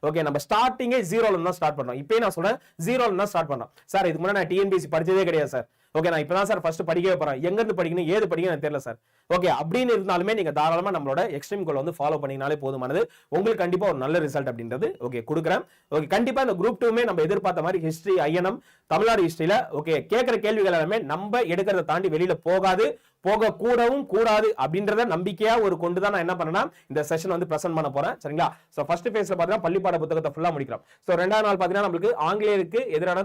ஓகே நம்ம ஸ்டார்டிங்கே ஜீரோல தான் ஸ்டார்ட் பண்ணோம் இப்போயே நான் சொல்கிறேன் ஜீரோல தான் ஸ்டார்ட் பண்ணோம் சார் இதுக்கு முன்னாடி நான் டிஎன்பிசி படிச்சதே கிடையாது சார் ஓகே நான் இப்பதான் சார் ஃபர்ஸ்ட் படிக்கவே போறேன். எங்கேருந்து படிக்கணும்? ஏது படிக்கணும்? எனக்கு தெரியல சார் ஓகே அப்படின்னு இருந்தாலுமே நீங்க தாராளமா நம்மளோட எக்ஸ்ட்ரீம் கோல் வந்து ஃபாலோ பண்ணீங்கனாலே போதுமானது. உங்களுக்கு கண்டிப்பா ஒரு நல்ல ரிசல்ட் அப்படின்றது ஓகே கொடுக்குறேன். ஓகே கண்டிப்பா இந்த குரூப் டூமே நம்ம எதிர்பார்த்த மாதிரி ஹிஸ்டரி ஐஎன்எம் தமிழ்நாடு ஹிஸ்டரியில ஓகே கேட்கிற கேள்விகள் எல்லாமே நம்ம எடுக்கிறத தாண்டி வெளியில போகாது போக கூடவும் கூடாது அப்படின்றத நம்பிக்கையா ஒரு கொண்டு தான் நான் என்ன பண்ணேன்னா இந்த செஷன் வந்து பிரசன்ட் பண்ண போறேன். சரிங்களா? ஸோ ஃபர்ஸ்ட் ஃபேஸ்ல பார்த்தீங்கன்னா பள்ளிப்பாட புத்தகத்தை ஃபுல்லா முடிக்கிறோம். ஸோ ரெண்டாவது நாள் பார்த்தீங்கன்னா நம்மளுக்கு ஆங்கிலேயருக்கு எதிரான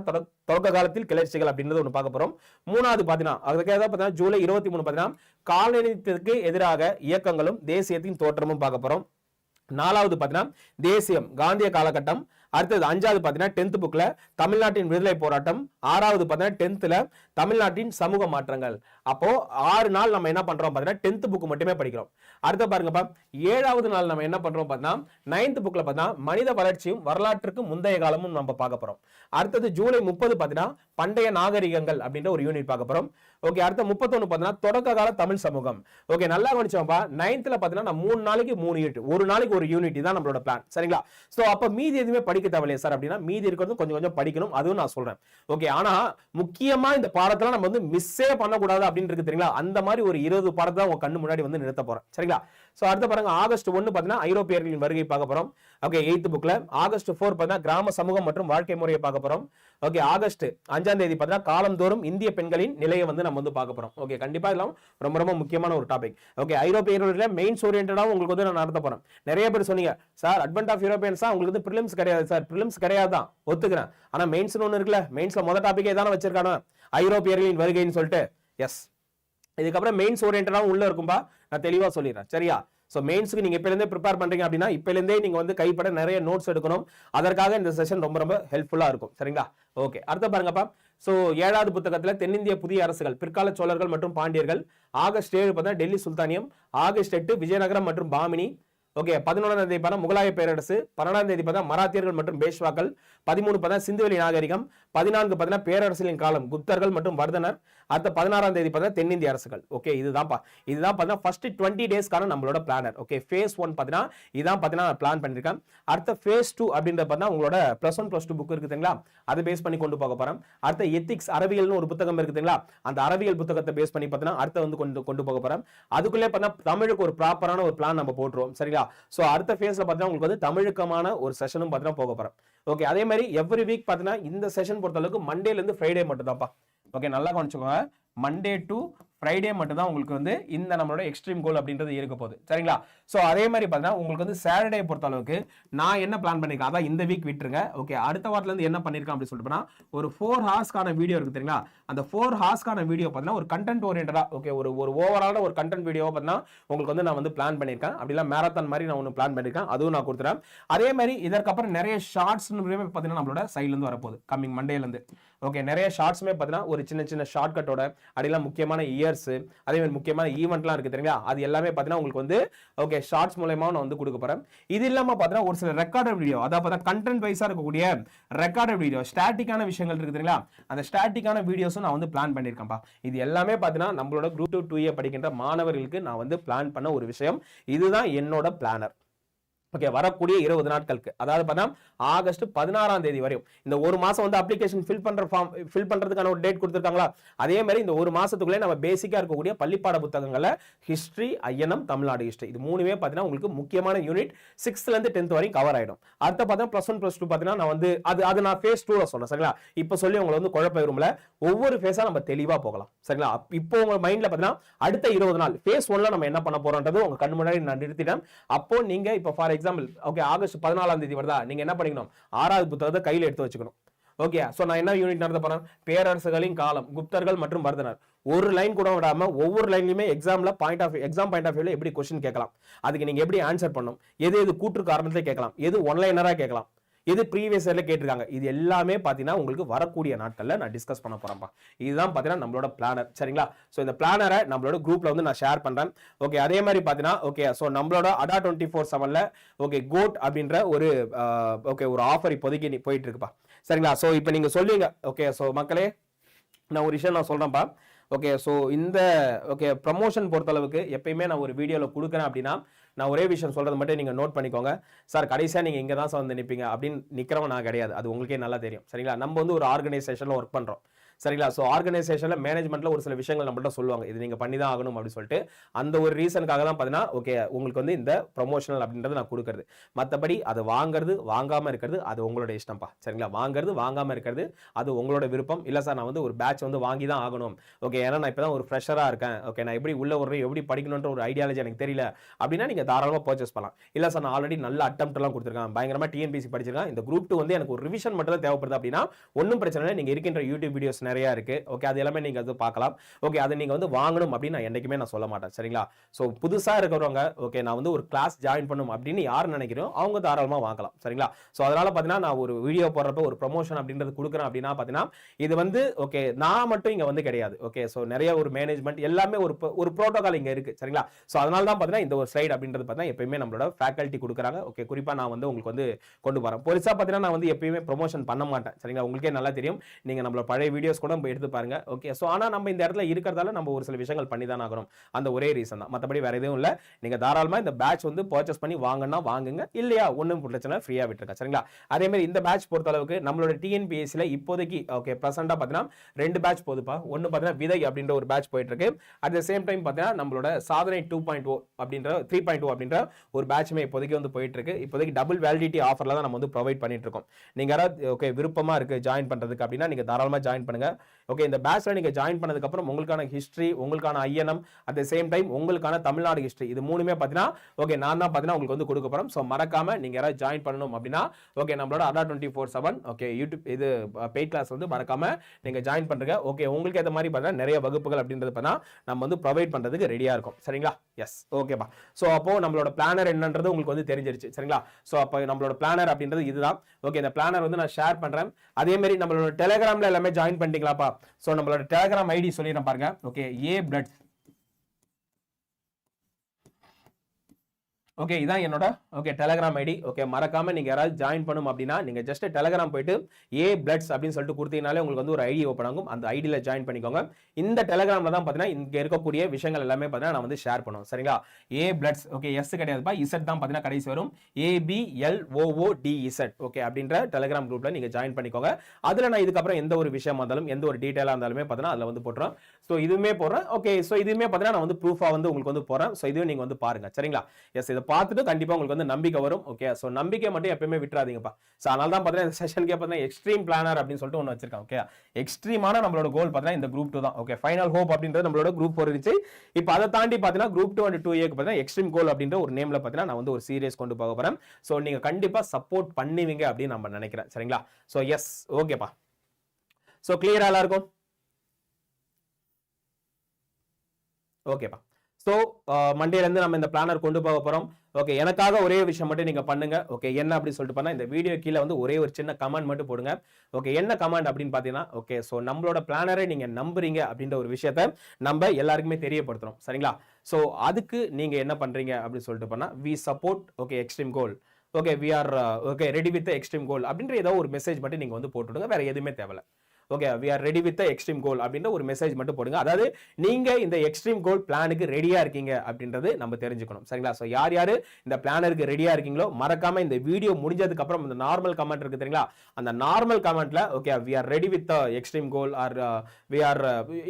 தொடக்க காலத்தில் கிளர்ச்சிகள் அப்படின்றது ஒன்று பார்க்க போறோம். மூணாவது பார்த்தீங்கன்னா அதுக்காக ஏதாவது பாத்தீங்கன்னா ஜூலை இருபத்தி மூணு பார்த்தீங்கன்னா காலனியத்திற்கு எதிராக இயக்கங்களும் தேசியத்தின் தோற்றமும் பார்க்க போகிறோம் நாலாவது பாத்தீங்கன்னா தேசியம் காந்திய காலகட்டம் அடுத்தது அஞ்சாவது பார்த்தீங்கன்னா டென்த் புக்கில் தமிழ்நாட்டின் விடுதலை போராட்டம். ஆறாவது பார்த்தீங்கன்னா டென்த்தில் தமிழ்நாட்டின் சமூக மாற்றங்கள். அப்போது ஆறு நாள் நம்ம என்ன பண்ணுறோம் பார்த்தீங்கன்னா டென்த் புக் மட்டுமே படிக்கிறோம். அடுத்த பாருங்கப்பா ஏழாவது நாள் நம்ம என்ன பண்ணுறோம் பார்த்தீங்கன்னா நைன்த் புக்கில் பார்த்தீங்கன்னா மனித வளர்ச்சியும் வரலாற்றுக்கு முந்தைய காலமும் நம்ம பார்க்க போகிறோம் அடுத்தது ஜூலை முப்பது பார்த்தீங்கன்னா பண்டைய நாகரிகங்கள் அப்படின்ற ஒரு யூனிட் பார்க்க போகிறோம் ஓகே அடுத்த முப்பத்தொன்னு பார்த்தீங்கன்னா தொடக்க கால தமிழ் சமூகம். ஓகே நல்லா கவனிச்சோம்ப்பா நைன்த்தில் பார்த்தீங்கன்னா நான் மூணு நாளைக்கு மூணு யூனிட் ஒரு நாளைக்கு ஒரு யூனிட் தான் நம்மளோட பிளான் சரிங்களா? ஸோ அப்போ மீதி எதுவுமே படிக்க தேவையில்லையா சார் அப்படின்னா மீதி இருக்கிறது கொஞ்சம் கொஞ்சம் படிக்கணும். அதுவும் நான் சொல்கிறேன் ஓகே ஆனால் முக்கியமாக இந்த பாடத்துல நம்ம வந்து மிஸ்ஸே பண்ணக்கூடாது அப்படின்னு இருக்கு தெரியுங்களா? அந்த மாதிரி ஒரு இருபது பாடத்தை தான் உங்கள் கண்ணு முன்னாடி வந்து நிறுத்த போகிறேன் சரிங்களா? ஸோ அடுத்த பாருங்க ஆகஸ்ட் ஒன்று பார்த்தீங்கன்னா ஐரோப்பியர்களின் வருகை பார்க்க போகிறோம் ஓகே எயித்து புக்கில் ஆகஸ்ட் ஃபோர் பார்த்தீங்கன்னா கிராம சமூகம் மற்றும் வாழ்க்கை முறையை பார்க்க போகிறோம் ஓகே ஆகஸ்ட் அஞ்சாம் தேதி பார்த்தீங்கன்னா காலந்தோறும் இந்திய பெண்களின் நிலையை வந்து நம்ம வந்து பார்க்க போகிறோம் ஓகே கண்டிப்பாக இதெல்லாம் ரொம்ப ரொம்ப முக்கியமான ஒரு டாபிக் ஓகே ஐரோப்பியர்களில் மெயின்ஸ் ஓரியன்டாகவும் உங்களுக்கு வந்து நான் நடத்த போகிறேன் நிறைய பேர் சொன்னீங்க சார் அட்வென்ட் ஆஃப் யூரோப்பியன்ஸாக உங்களுக்கு வந்து ப்ரிலிம்ஸ் கிடையாது சார் ப்ரிலிம்ஸ் கிடையாது தான். ஒத்துக்கிறேன். ஆனால் மெயின்ஸ்னு ஒன்று இருக்குல்ல மெயின்ஸில் மொதல் டாப்பிக்கே தானே வச்சிருக்கானோ ஐரோப்பியர்களின் வருகைன்னு சொல்லிட்டு. எஸ் இதுக்கப்புறம் மெயின்ஸ் ஓரியன்டாகவும் உள்ளே இருக்கும்பா. நான் தெளிவாக சொல்லிடுறேன். சரியா? ஸோ மெயின்ஸுக்கு நீங்கள் இப்போலேருந்தே ப்ரிப்பேர் பண்ணுறீங்க அப்படின்னா இப்போலேருந்தே நீங்கள் வந்து கைப்பட நிறைய நோட்ஸ் எடுக்கணும். அதற்காக இந்த செஷன் ரொம்ப ரொம்ப ஹெல்ப்ஃபுல்லாக இருக்கும். சரிங்களா? ஓகே அடுத்த பாருங்கப்பா. ஸோ ஏழாவது புத்தகத்தில் தென்னிந்திய புதிய அரசுகள் பிற்கால சோழர்கள் மற்றும் பாண்டியர்கள் ஆகஸ்ட் ஏழு பார்த்தா டெல்லி சுல்தானியம் ஆகஸ்ட் எட்டு விஜயநகரம் மற்றும் பாமினி. ஓகே பதினொன்றாம் தேதி பார்த்தா முகலாய பேரரசு பன்னெண்டாம் தேதி பார்த்தா மராத்தியர்கள் மற்றும் பேஷ்வாக்கள் பதிமூணு பார்த்தா சிந்துவெளி நாகரிகம் பதினான்கு பார்த்தீங்கன்னா பேரரசின் காலம் குப்தர்கள் மற்றும் வர்தனர் அடுத்த பதினாறாம் தேதி பார்த்தா தென்னிந்திய அரசுகள். ஓகே இதுதான்ப்பா. இதுதான் பார்த்தீங்கன்னா ஃபர்ஸ்ட் டுவெண்ட்டி டேஸ்க்கான நம்மளோட பிளானர் ஓகே ஃபேஸ் ஒன் பார்த்தீங்கன்னா இதான் பார்த்தீங்கன்னா பிளான் பண்ணியிருக்கேன் அடுத்த ஃபேஸ் டூ அப்படின்ற பார்த்தா உங்களோட plus one plus two book இருக்குதுங்களா அதை பேஸ் பண்ணி கொண்டு போக போகிறோம் அடுத்த எத்திக்ஸ் அறிவியல்னு ஒரு புத்தகம் இருக்குதுங்களா அந்த அறிவியல் புத்தகத்தை பேஸ் பண்ணி பார்த்தீங்கன்னா அடுத்த வந்து கொண்டு கொண்டு போக போகிறோம் அதுக்குள்ளே பார்த்தா தமிழுக்கு ஒரு ப்ராப்பரான ஒரு பிளான் நம்ம போட்டுருவோம். சரிங்களா? ஸோ அடுத்த ஃபேஸில் பார்த்தீங்கன்னா உங்களுக்கு வந்து தமிழுக்கமான ஒரு செஷனும் பார்த்தீங்கன்னா போக போகிறோம் ஓகே அதே மாதிரி எவ்ரி வீக் பார்த்தீங்கன்னா இந்த செஷன் பொறுத்தளவுக்கு மண்டேலேருந்து ஃப்ரைடே மட்டும் தான்ப்பா ஓகே நல்லா கவனிச்சுக்கோங்க. மண்டே டு ஃப்ரைடே மட்டும் தான் உங்களுக்கு வந்து இந்த நம்மளோட எக்ஸ்ட்ரீம் கோல் அப்படின்றது இருக்க போகுது. சரிங்களா? ஸோ அதே மாதிரி பார்த்தீங்கன்னா உங்களுக்கு வந்து சாட்டர்டே பொறுத்த அளவுக்கு நான் என்ன பிளான் பண்ணியிருக்கேன் அதான் இந்த வீக் விட்டுருங்க. ஓகே அடுத்த வாரத்துலேருந்து என்ன பண்ணியிருக்கேன் அப்படின்னு சொல்லிட்டு ஒரு ஃபோர் ஹார்ஸ்க்கான வீடியோ இருக்கு தெரியுங்களா? அந்த ஃபோர் ஹார்ஸ்க்கான வீடியோ பார்த்தீங்கன்னா ஒரு கண்டென்ட் ஓரியன்டா ஓகே ஒரு ஒரு ஓவராலான ஒரு கண்டென்ட் வீடியோ பார்த்தீங்கன்னா உங்களுக்கு வந்து நான் வந்து பிளான் பண்ணியிருக்கேன். அப்படிலாம் மேரத்தான் மாதிரி நான் ஒன்று பிளான் பண்ணியிருக்கேன். அதுவும் நான் கொடுத்துறேன். அதே மாதிரி இதற்கப்புறம் நிறைய ஷார்ட்ஸ்னு பார்த்தீங்கன்னா நம்மளோட சைட்லேருந்து வரப்போகுது. கம்மிங் மண்டேலேருந்து ஓகே நிறைய ஷார்ட்ஸுமே பார்த்தீங்கன்னா ஒரு சின்ன சின்ன ஷார்ட்கட்டோட அப்படிலாம் முக்கியமான இயர்ஸ் அதே மாதிரி முக்கியமான ஈவெண்ட்லாம் இருக்குது தெரியுங்களா? அது எல்லாமே பார்த்தீங்கன்னா உங்களுக்கு வந்து ஓகே ஷார்ட்ஸ் மூலயமா நான் வந்து கொடுக்க போகிறேன் இது இல்லாமல் பார்த்தீங்கன்னா ஒரு சில ரெக்கார்டட் வீடியோ அதாவது பார்த்தா கண்டென்ட் வைஸாக இருக்கக்கூடிய ரெக்கார்டட் வீடியோ ஸ்டாட்டிக்கான விஷயங்கள் இருக்குது தெரியுங்களா? அந்த ஸ்டாட்டிக்கான வீடியோஸ் கோர்ஸும் நான் வந்து பிளான் பண்ணியிருக்கேன்ப்பா. இது எல்லாமே பார்த்தீங்கன்னா நம்மளோட குரூப் டூ டூ ஏ படிக்கின்ற மாணவர்களுக்கு நான் வந்து பிளான் பண்ண ஒரு விஷயம். இதுதான் என்னோட பிளானர் ஓகே வரக்கூடிய இருபது நாட்களுக்கு. அதாவது பார்த்தா ஆகஸ்ட் பதினாறாம் தேதி வரையும். இந்த ஒரு மாதம் வந்து அப்ளிகேஷன் ஃபில் பண்ணுற ஃபார்ம் ஃபில் பண்ணுறதுக்கான ஒரு டேட் கொடுத்துருக்காங்களா? அதே மாதிரி இந்த ஒரு மாதத்துக்குள்ளே நம்ம பேசிக்காக இருக்கக்கூடிய பள்ளிப்பாட புத்தகங்களை ஹிஸ்ட்ரி ஐயனம் தமிழ்நாடு ஹிஸ்ட்ரி இது மூணுமே பார்த்தீங்கன்னா உங்களுக்கு முக்கியமான யூனிட் சிக்ஸ்த்லேருந்து டென்த் வரைக்கும் கவர் ஆகிடும் அடுத்த பார்த்தீங்கன்னா ப்ளஸ் ஒன் ப்ளஸ் டூ பார்த்தீங்கன்னா நான் வந்து அது அது நான் ஃபேஸ் டூவில் சொன்னேன் சரிங்களா? இப்போ சொல்லி உங்களை வந்து குழப்ப விரும்பல. ஒவ்வொரு ஃபேஸாக நம்ம தெளிவாக போகலாம் சரிங்களா? இப்போ உங்கள் மைண்டில் பார்த்தீங்கன்னா அடுத்த இருபது நாள் ஃபேஸ் ஒன்ல நம்ம என்ன பண்ண போகிறோன்றது உங்கள் கண் முன்னாடி நான் நிறுத்திட்டேன். அப்போ நீங்கள் இப்போ ஃபார் எக்ஸாம்பிள் ஓகே ஆகஸ்ட் பதினாலாம் தேதி வருதா? நீங்க என்ன பண்ணிக்கணும்? ஆறாவது புத்தகத்தை கையில் எடுத்து வச்சுக்கணும். ஓகே ஸோ நான் என்ன யூனிட் நடத்த போறேன்? பேரரசுகளின் காலம் குப்தர்கள் மற்றும் வர்தனர் ஒரு லைன் கூட விடாம ஒவ்வொரு லைன்லையுமே எக்ஸாம்ல point of exam point of வியூல எப்படி கொஸ்டின் கேட்கலாம்? அதுக்கு நீங்க எப்படி ஆன்சர் பண்ணணும்? எது எது கூற்று காரணத்தை கேட்கலாம்? எது ஒன்லைனராக கேட்கலாம்? இது ப்ரீவியஸ் இயரில் கேட்டிருக்காங்க. இது எல்லாமே பார்த்தீங்கன்னா உங்களுக்கு வரக்கூடிய நாட்களில் நான் டிஸ்கஸ் பண்ண போகிறேன்ப்பா இதுதான் பார்த்தீங்கன்னா நம்மளோட பிளானர் சரிங்களா? ஸோ இந்த பிளானரை நம்மளோட குரூப்பில் வந்து நான் ஷேர் பண்ணுறேன் ஓகே அதே மாதிரி பார்த்தீங்கன்னா ஓகே ஸோ நம்மளோட அடா டுவெண்ட்டி ஃபோர் செவனில் ஓகே கோட் அப்படின்ற ஒரு ஓகே ஒரு ஆஃபர் இப்போதைக்கு நீ போயிட்டு இருக்குப்பா சரிங்களா? ஸோ இப்போ நீங்கள் சொல்லுங்க. ஓகே ஸோ மக்களே நான் ஒரு விஷயம் நான் சொல்கிறேன்ப்பா ஓகே ஸோ இந்த ஓகே ப்ரமோஷன் பொறுத்தளவுக்கு எப்பயுமே நான் ஒரு வீடியோவில் கொடுக்குறேன் அப்படின்னா நான் ஒரே விஷயம் சொல்கிறது மட்டும் நீங்கள் நோட் பண்ணிக்கோங்க. சார் கடைசியாக நீங்கள் இங்கே தான் சார் வந்து நிற்பீங்க அப்படின்னு நிற்கிறவன் நான் கிடையாது. அது உங்களுக்கே நல்லா தெரியும். சரிங்களா? நம்ம வந்து ஒரு ஆர்கனைசேஷனில் ஒர்க் பண்ணுறோம் சரிங்களா? ஸோ ஆர்கனைசேஷனில் மேனேஜ்மெண்ட்டில் ஒரு சில விஷயங்கள் நம்மள்ட்ட சொல்லுவாங்க. இது நீங்கள் பண்ணி தான் ஆகணும் அப்படின்னு சொல்லிட்டு. அந்த ஒரு ரீசனுக்காக தான் பார்த்தீங்கன்னா ஓகே உங்களுக்கு வந்து இந்த ப்ரொமோஷனல் அப்படின்றது நான் கொடுக்கறது. மற்றபடி அதை வாங்குறது வாங்காமல் இருக்கிறது அது உங்களோட இஷ்டம்ப்பா. சரிங்களா? வாங்குறது வாங்காமல் இருக்கிறது அது உங்களோட விருப்பம். இல்லை சார் நான் வந்து ஒரு பேட்ச் வந்து வாங்கி தான் ஆகணும். ஓகே ஏன்னா நான் இப்போ தான் ஒரு ஃப்ரெஷராக இருக்கேன். ஓகே நான் எப்படி உள்ள ஒரு எப்படி படிக்கணுன்ற ஒரு ஐடியாலஜி எனக்கு தெரியல. அப்படின்னா நீங்கள் தாராளமாக பர்ச்சேஸ் பண்ணலாம். இல்லை சார் நான் ஆல்ரெடி நல்ல அட்டம்ப்ட்லாம் கொடுத்துருக்கேன். பயங்கரமாக டிஎன்பிசி படிச்சிருக்கேன். இந்த குரூப் டூ வந்து எனக்கு ஒரு ரிவிஷன் மட்டும் தான் தேவைப்படுது அப்படின்னா ஒன்றும் பிரச்சனை இல்லை. நீங்கள் இருக்கின்ற யூடியூப் வீடியோஸ் நிறையா இருக்கு. ஓகே அது எல்லாமே நீங்கள் வந்து பார்க்கலாம். ஓகே அதை நீங்கள் வந்து வாங்கணும் அப்படின்னு நான் என்றைக்குமே நான் சொல்ல மாட்டேன். சரிங்களா? ஸோ புதுசாக இருக்கிறவங்க ஓகே நான் வந்து ஒரு கிளாஸ் ஜாயின் பண்ணணும் அப்படின்னு யார் நினைக்கிறோம் அவங்க தாராளமாக வாங்கலாம். சரிங்களா? ஸோ அதனால் பார்த்தீங்கன்னா நான் ஒரு வீடியோ போடுறப்ப ஒரு ப்ரொமோஷன் அப்படின்றது கொடுக்குறேன் அப்படின்னா பார்த்தீங்கன்னா இது வந்து ஓகே நான் மட்டும் இங்கே வந்து கிடையாது. ஓகே ஸோ நிறைய ஒரு மேனேஜ்மெண்ட் எல்லாமே ஒரு ஒரு ப்ரோட்டோகால் இங்கே இருக்குது சரிங்களா? ஸோ அதனால தான் பார்த்தீங்கன்னா இந்த ஒரு ஸ்லைட் அப்படின்றது பார்த்தீங்கன்னா எப்பயுமே நம்மளோட ஃபேக்கல்ட்டி கொடுக்குறாங்க. ஓகே குறிப்பாக நான் வந்து உங்களுக்கு வந்து கொண்டு வரேன். பொலிசா பார்த்தீங்கன்னா நான் வந்து எப்பயுமே ப்ரொமோஷன் பண்ண மாட்டேன். சரிங்களா? உங்களுக்கே நல்லா தெரியும். நீங்கள் நம்மளோட பழைய வீடியோஸ் வீடியோஸ் கூட நம்ம எடுத்து பாருங்க. ஓகே ஸோ ஆனால் நம்ம இந்த இடத்துல இருக்கிறதால நம்ம ஒரு சில விஷயங்கள் பண்ணி தான் ஆகணும். அந்த ஒரே ரீசன் தான். மற்றபடி வேற எதுவும் இல்லை. நீங்கள் தாராளமாக இந்த பேட்ச் வந்து பர்ச்சேஸ் பண்ணி வாங்கினா வாங்குங்க. இல்லையா ஒன்றும் பிரச்சனை ஃப்ரீயாக விட்டுருங்க. சரிங்களா? அதே மாதிரி இந்த பேட்ச் பொறுத்த அளவுக்கு நம்மளோட டிஎன்பிஎஸ்சியில் இப்போதைக்கு ஓகே ப்ரெசென்ட்டாக பார்த்தீங்கன்னா ரெண்டு பேட்ச் போதுப்பா. ஒன்று பார்த்தீங்கன்னா விதை அப்படின்ற ஒரு பேட்ச் போயிட்டு இருக்கு அட் த சேம் டைம் பார்த்தீங்கன்னா நம்மளோட சாதனை டூ பாயிண்ட் ஓ அப்படின்ற த்ரீ பாயிண்ட் ஓ அப்படின்ற ஒரு பேட்சுமே இப்போதைக்கு வந்து போயிட்டு இருக்கு இப்போதைக்கு டபுள் வேலிடிட்டி ஆஃபர்ல தான் நம்ம வந்து ப்ரொவைட் பண்ணிட்டு இருக்கோம் நீங்க யாராவது ஓகே விருப்பமா இருக்கு ஜாயின் பண்றதுக்கு அப்படின்னா நீங்க தாராளமா ஜாயின் பண்ணுங்க. né? ஓகே இந்த பேட்ச்ல நீங்கள் ஜாயின் பண்ணதுக்கப்புறம் உங்களுக்கான ஹிஸ்ட்ரி உங்களுக்கான INM at the same time உங்களுக்கான தமிழ்நாடு ஹிஸ்ட்ரி இது மூணுமே பார்த்தீங்கன்னா ஓகே நான் தான் பார்த்தீங்கன்னா உங்களுக்கு வந்து கொடுக்க போகிறோம் ஸோ மறக்காமல் நீங்கள் யாராவது ஜாயின் பண்ணணும் அப்படின்னா ஓகே நம்மளோட Adda twenty four seven okay YouTube இது பெய்ட் கிளாஸ் வந்து மறக்காமல் நீங்கள் ஜாயின் பண்ணுறங்க ஓகே உங்களுக்கு ஏற்ற மாதிரி பார்த்தீங்கன்னா நிறைய வகுப்புகள் அப்படின்றது பார்த்தீங்கன்னா நம்ம வந்து ப்ரொவைட் பண்ணுறதுக்கு ரெடியாக இருக்கும். சரிங்களா? எஸ் ஓகேப்பா ஸோ அப்போது நம்மளோட பிளானர் என்னன்றது உங்களுக்கு வந்து தெரிஞ்சிருச்சு. சரிங்களா? ஸோ அப்போ நம்மளோட பிளானர் அப்படின்றது இதுதான். ஓகே இந்த பிளானர் வந்து நான் ஷேர் பண்ணுறேன் அதே மாதிரி நம்மளோட டெலிகிராம்ல எல்லாமே ஜாயின் பண்ணிட்டீங்களாப்பா? ஸோ நம்மளோட டெலகிராம் ஐடி சொல்லிடுறேன் பாருங்க. ஓகே ஏ பிளட் ஓகே இதான் என்னோட ஓகே டெலகிராம் ஐடி ஓகே மறக்காம நீங்க யாராவது ஜாயின் பண்ணும் அப்படின்னா நீங்க ஜஸ்ட் டெலகிராம் போயிட்டு ஏ பிளட்ஸ் அப்படின்னு சொல்லிட்டு கொடுத்தீங்கனாலே உங்களுக்கு வந்து ஒரு ஐடி ஓப்பன் ஆகும். அந்த ஐடியில் ஜாயின் பண்ணிக்கோங்க. இந்த டெலகிராமில் தான் பார்த்தீங்கன்னா இங்கே இருக்கக்கூடிய விஷயங்கள் எல்லாமே பார்த்தீங்கன்னா நான் வந்து ஷேர் பண்ணுவோம் சரிங்களா? ஏ பிளட்ஸ் ஓகே எஸ் கிடையாதுப்பா. இசட் தான் பார்த்தீங்கன்னா கடைசி வரும். ஏபிஎல்ஓஓடி இசட் ஓகே அப்படின்ற டெலகிராம் குரூப்பில் நீங்கள் ஜாயின் பண்ணிக்கோங்க. அதில் நான் இதுக்கப்புறம் எந்த ஒரு விஷயமா இருந்தாலும் எந்த ஒரு டீட்டெயிலாக இருந்தாலுமே பார்த்தீங்கன்னா அதில் வந்து போட்டுறோம் ஸோ இதுவுமே போடுறேன். ஓகே ஸோ இதுவுமே பார்த்தீங்கன்னா நான் வந்து ப்ரூஃபாக வந்து உங்களுக்கு வந்து போகிறேன் ஸோ இதுவும் நீங்கள் வந்து பாருங்கள் சரிங்களா? எஸ் இதை பார்த்துட்டு கண்டிப்பா உங்களுக்கு வந்து நம்பிக்கை வரும். ஓகே ஸோ நம்பிக்கை மட்டும் எப்பயுமே விட்டுறாதீங்கப்பா. ஸோ அதனால தான் பார்த்தீங்கன்னா இந்த செஷனுக்கே பார்த்தீங்கன்னா எக்ஸ்ட்ரீம் பிளானர் அப்படின்னு சொல்லிட்டு ஒன்று வச்சிருக்கேன் ஓகே எக்ஸ்ட்ரீமான நம்மளோட கோல் பார்த்தீங்கன்னா இந்த குரூப் டூ தான் ஓகே ஃபைனல் ஹோப் அப்படின்றது நம்மளோட குரூப் ஃபோர் இருந்துச்சு. இப்போ அதை தாண்டி பார்த்தீங்கன்னா குரூப் டூ அண்ட் டூ ஏக்கு பார்த்தீங்கன்னா எக்ஸ்ட்ரீம் கோல் அப்படின்ற ஒரு நேம்ல பார்த்தீங்கன்னா நான் வந்து ஒரு சீரியஸ் கொண்டு போக போறேன். ஸோ நீங்க கண்டிப்பா சப்போர்ட் பண்ணுவீங்க அப்படின்னு நம்ம நினைக்கிறேன் சரிங்களா? ஸோ எஸ் ஓகேப்பா ஸோ கிளியரா எல்லாருக்கும்? ஓகேப்பா ஸோ uh, மண்டேலேருந்து நம்ம இந்த பிளானர் கொண்டு போக போகிறோம் ஓகே எனக்காக ஒரே விஷயம் மட்டும் நீங்கள் பண்ணுங்க. ஓகே என்ன அப்படின்னு சொல்லிட்டு பண்ணால் இந்த வீடியோ கீழே வந்து ஒரே ஒரு சின்ன கமெண்ட் மட்டும் போடுங்க. ஓகே என்ன கமெண்ட் அப்படின்னு பார்த்தீங்கன்னா ஓகே ஸோ நம்மளோட பிளானரை நீங்கள் நம்புறீங்க அப்படின்ற ஒரு விஷயத்த நம்ம எல்லாருக்குமே தெரியப்படுத்துகிறோம் சரிங்களா? ஸோ அதுக்கு நீங்கள் என்ன பண்ணுறீங்க அப்படின்னு சொல்லிட்டு பண்ணால் we support okay extreme goal okay we are okay ready with extreme goal அப்படின்ற ஏதோ ஒரு மெசேஜ் மட்டும் நீங்கள் வந்து போட்டுவிடுங்க வேறு எதுவுமே தேவையில்ல. Okay we are ready with extreme goal அப்படின்ற ஒரு மெசேஜ் மட்டும் போடுங்க. அதாவது நீங்க இந்த எக்ஸ்ட்ரீம் கோல் பிளானுக்கு ரெடியா இருக்கீங்க அப்படின்றது நம்ம தெரிஞ்சுக்கணும். சரிங்களா? ஸோ யார் யார் இந்த பிளானருக்கு ரெடியா இருக்கீங்களோ மறக்காம இந்த வீடியோ முடிஞ்சதுக்கு அப்புறம் இந்த நார்மல் கமெண்ட் இருக்கு தெரியுங்களா? அந்த நார்மல் கமெண்ட்ல okay we are ready with extreme goal are we are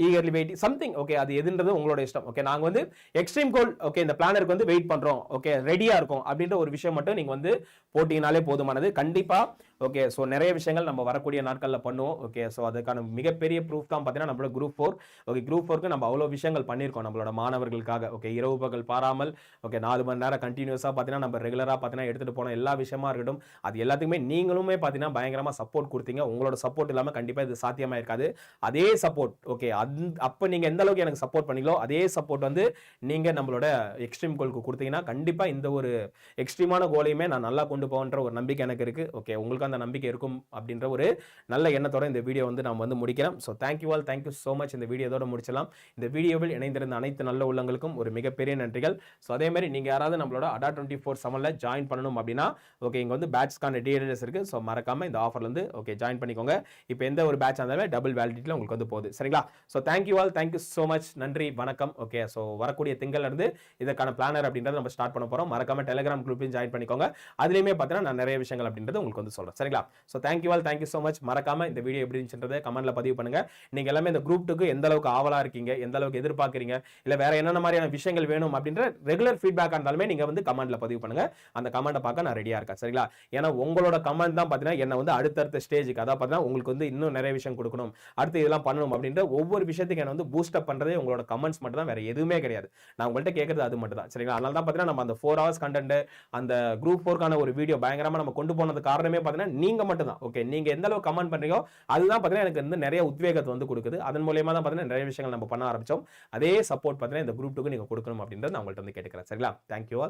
eagerly wait something okay அது எதுன்றது உங்களோட இஷ்டம். ஓகே நாங்க வந்து எக்ஸ்ட்ரீம் கோல் ஓகே இந்த பிளானருக்கு வந்து வெயிட் பண்றோம். ஓகே ரெடியா இருக்கும் அப்படின்ற ஒரு விஷயம் மட்டும் நீங்க வந்து போட்டீங்கனாலே போதுமானது. கண்டிப்பா ஓகே ஸோ நிறைய விஷயங்கள் நம்ம வரக்கூடிய நாட்களில் பண்ணுவோம். ஓகே ஸோ அதுக்கான மிகப்பெரிய ப்ரூஃப் தான் பார்த்தீங்கன்னா நம்மளோட குரூப் ஃபோர் ஓகே குரூப் ஃபோருக்கு நம்ம அவ்வளோ விஷயங்கள் பண்ணியிருக்கோம் நம்மளோட மாணவர்களுக்காக. ஓகே இரவு பகல் பாராமல் ஓகே நாலு மணி நேரம் கண்டினியூஸாக பார்த்தீங்கன்னா நம்ம ரெகுலராக பார்த்தீங்கன்னா எடுத்துகிட்டு போன எல்லா விஷயமா இருக்கட்டும் அது எல்லாத்துக்குமே நீங்களுமே பார்த்தீங்கன்னா பயங்கரமாக சப்போர்ட் கொடுத்தீங்க. உங்களோட சப்போர்ட் இல்லாமல் கண்டிப்பாக இது சாத்தியமாக இருக்காது. அதே சப்போர்ட் ஓகே அந் அப்போ நீங்கள் எந்த அளவுக்கு எனக்கு சப்போர்ட் பண்ணீங்களோ அதே சப்போர்ட் வந்து நீங்கள் நம்மளோட எக்ஸ்ட்ரீம் கோலுக்கு கொடுத்தீங்கன்னா கண்டிப்பாக இந்த ஒரு எக்ஸ்ட்ரீமான கோலையுமே நான் நல்லா கொண்டு போகன்ற ஒரு நம்பிக்கை எனக்கு இருக்குது ஓகே உங்களுக்கு அந்த நம்பிக்கை இருக்கும் அப்படின்ற ஒரு நல்ல எண்ணத்தோட இந்த வீடியோ வந்து நாம் வந்து முடிக்கிறோம் so thank you all thank you so much இந்த வீடியோதோட முடிச்சலாம் இந்த வீடியோவில் இணைந்திருந்த அனைத்து நல்ல உள்ளங்களுக்கும் ஒரு மிகப்பெரிய நன்றிகள். ஸோ அதே மாதிரி நீங்கள் யாராவது நம்மளோட அடா டுவெண்ட்டி ஃபோர் செவனில் ஜாயின் பண்ணணும் அப்படின்னா ஓகே இங்கே வந்து பேட்ச்க்கான டீடைல்ஸ் இருக்குது ஸோ மறக்காமல் இந்த ஆஃபர்லேருந்து ஓகே ஜாயின் பண்ணிக்கோங்க. இப்போ எந்த ஒரு பேட்ச் இருந்தாலுமே டபுள் வேலிடிட்டியில் உங்களுக்கு வந்து போகுது. சரிங்களா? So thank you all thank you so much நன்றி வணக்கம். ஓகே ஸோ வரக்கூடிய திங்கள்லேருந்து இதற்கான பிளானர் அப்படின்றத நம்ம ஸ்டார்ட் பண்ண போகிறோம் மறக்காம டெலிகிராம் குரூப்பையும் ஜாயின் பண்ணிக்கோங்க. அதுலேயுமே பார்த்தீங்கன்னா நான் நிறைய விஷயங்கள் அப்படின்றது உங்களுக்கு வந்து சொல்கிறேன் சரிங்களா? So thank you all thank you so much மறக்காம இந்த வீடியோ எப்படி இருந்துச்சுன்றதை கமெண்ட்ல பதிவு பண்ணுங்க. நீங்க எல்லாமே இந்த குரூப் டூக்கு எந்த அளவுக்கு ஆவலா இருக்கீங்க எந்த அளவுக்கு எதிர்பார்க்குறீங்க இல்ல வேற என்னென்ன மாதிரியான விஷயங்கள் வேணும் அப்படின்ற ரெகுலர் ஃபீட்பேக் இருந்தாலுமே நீங்க வந்து கமெண்ட்ல பதிவு பண்ணுங்க. அந்த கமெண்ட்டை பார்க்க நான் ரெடியா இருக்கேன். சரிங்களா? ஏன்னா உங்களோட கமெண்ட் தான் பார்த்தீங்கன்னா என்ன வந்து அடுத்தடுத்த ஸ்டேஜுக்கு அதாவது பார்த்தீங்கன்னா உங்களுக்கு வந்து இன்னும் நிறைய விஷயம் கொடுக்கணும். அடுத்து இதெல்லாம் பண்ணணும் அப்படின்ற ஒவ்வொரு விஷயத்துக்கு என்ன வந்து பூஸ்டப் பண்றதே உங்களோட கமெண்ட்ஸ் மட்டும் தான். வேற எதுவுமே கிடையாது. நான் உங்கள்கிட்ட கேட்கறது அது மட்டும் தான். சரிங்களா? அதனால தான் பார்த்தீங்கன்னா நம்ம அந்த ஃபோர் ஹவர்ஸ் கண்டென்ட் அந்த குரூப் ஃபோர்க்கான ஒரு வீடியோ பயங்கரமா நம்ம கொண்டு போனது காரணமே பார்த்தீங்கன்னா நீங்க மட்டும் தான் ஓகே நீங்க எந்த அளவுக்கு கமெண்ட் பண்றீங்களோ அதுதான் பார்த்தீங்கன்னா எனக்கு வந்து நிறைய உத்வேகத்தை வந்து கொடுக்குது. அதன் மூலியமா தான் பார்த்தீங்கன்னா நிறைய விஷயங்கள் நம்ம பண்ண ஆரம்பிச்சோம். அதே சப்போர்ட் பார்த்தீங்கன்னா இந்த குரூப் டூக்கு நீங்க கொடுக்கணும் அப்படின்றத நான் உங்கள்கிட்ட வந்து கேட்டுக்கிறேன். சரிங்களா? Thank you all